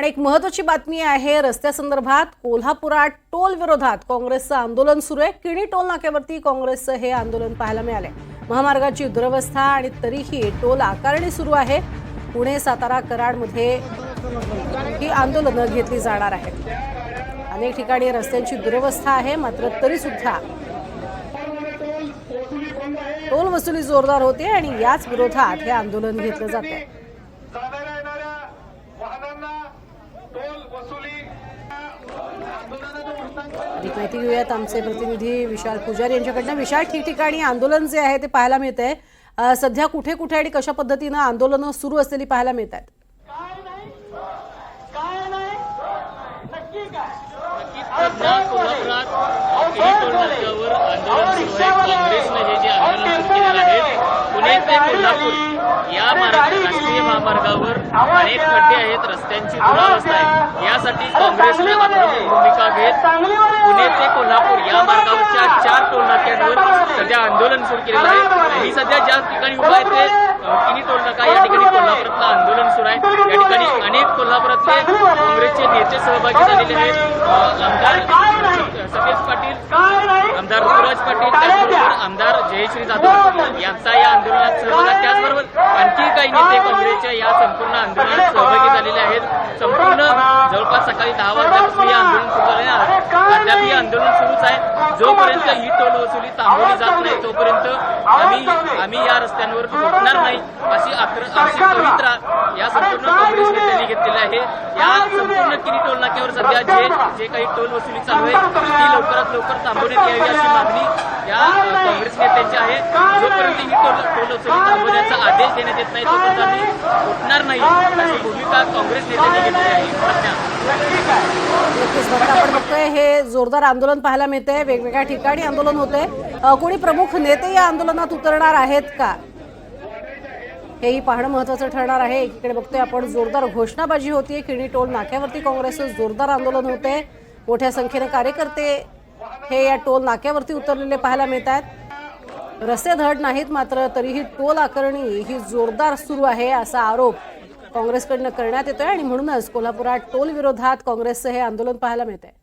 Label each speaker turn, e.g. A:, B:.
A: आणि एक महत्वाची बातमी आहे रस्त्यासंदर्भात कोल्हापुरात टोल विरोधात काँग्रेसचं आंदोलन सुरू आहे. किणी टोल नाक्यावरती काँग्रेसचं हे आंदोलन पाहायला मिळाले महामार्गाची दुरवस्था आणि तरीही टोल आकारणी सुरू आहे. पुणे सातारा कराडमध्ये ही आंदोलनं घेतली जाणार आहेत. अनेक ठिकाणी रस्त्यांची दुरवस्था आहे मात्र तरी सुद्धा टोल वसुली जोरदार होते आणि याच विरोधात हे आंदोलन घेतलं जात आहे
B: जाणाऱ्या येणाऱ्या वाहनांना टोल वसुली
A: अधिक माहिती घेऊयात आमचे प्रतिनिधी विशाल पुजारी यांच्याकडनं. विशाल ठिकठिकाणी आंदोलन जे आहे ते पाहायला मिळत आहे सध्या कुठे कुठे आणि कशा पद्धतीनं आंदोलनं सुरू असलेली पाहायला मिळत आहेत
C: या राष्ट्रीय महामार्गावर अनेक खड्डे आहेत रस्त्यांची दुरावस्था आहे यासाठी काँग्रेसने भूमिका आहेत पुणे ते कोल्हापूर या मार्गावरच्या चार टोल नाक्यांवर सध्या आंदोलन सुरू केलेलं आहे. ही सध्या ज्या ठिकाणी उभा आहे ते किनी टोल नाका या ठिकाणी कोल्हापुरातलं आंदोलन सुरू आहे. या ठिकाणी अनेक कोल्हापुरातले काँग्रेसचे नेते सहभागी झालेले आहेत. आमदार सतेज पाटील आमदार ऋतुराज पाटील त्याचबरोबर आमदार जयश्री जाधव यांचा या आंदोलनात सहभाग आहे त्याचबरोबर आणखी काही नेते काँग्रेसच्या या संपूर्ण आंदोलनात सहभागी झालेले आहेत. संपूर्ण जवळपास सकाळी दहा वाजल्यापासून हे आंदोलन सुरू अद्याप आंदोलन सुरूच आहे. जोपर्यंत ही टोल वसुली थांबवली जात नाही तोपर्यंत आम्ही आम्ही या रस्त्यांवर उठणार नाही अशी अशी पवित्रा या संपूर्ण काँग्रेस नेत्यांनी घेतलेली आहे. या संपूर्ण किरी टोल नाक्यावर सध्या जे जे काही टोल वसुली चालू आहे ती लवकरात लवकर थांबवण्यात यावी अशी मागणी या काँग्रेस नेत्यांची आहे. जोपर्यंत ही टोल टोल वसुली थांबवण्याचा आदेश देण्यात येत नाही तोपर्यंत आम्ही उठणार नाही अशी भूमिका काँग्रेस नेत्यांनी घेतली आहे.
A: आपण बघतोय हे जोरदार आंदोलन पाहायला मिळते वेगवेगळ्या ठिकाणी आंदोलन होते कोणी प्रमुख नेते या आंदोलनात उतरणार आहेत का? हेही पाहणं महत्वाचं ठरणार आहे. इकडे बघतोय आपण जोरदार घोषणाबाजी होतीये. किणी टोल नाक्यावरती काँग्रेसचं जोरदार आंदोलन होते मोठ्या संख्येने कार्यकर्ते हे या टोल नाक्यावरती उतरलेले पाहायला मिळत आहेत रस्ते धड नाहीत मात्र तरीही टोल आकारणी ही जोरदार सुरू आहे असा आरोप काँग्रेसकडनं करण्यात येतोय आणि म्हणूनच कोल्हापुरात टोल विरोधात काँग्रेसचं हे आंदोलन पाहायला मिळत आहे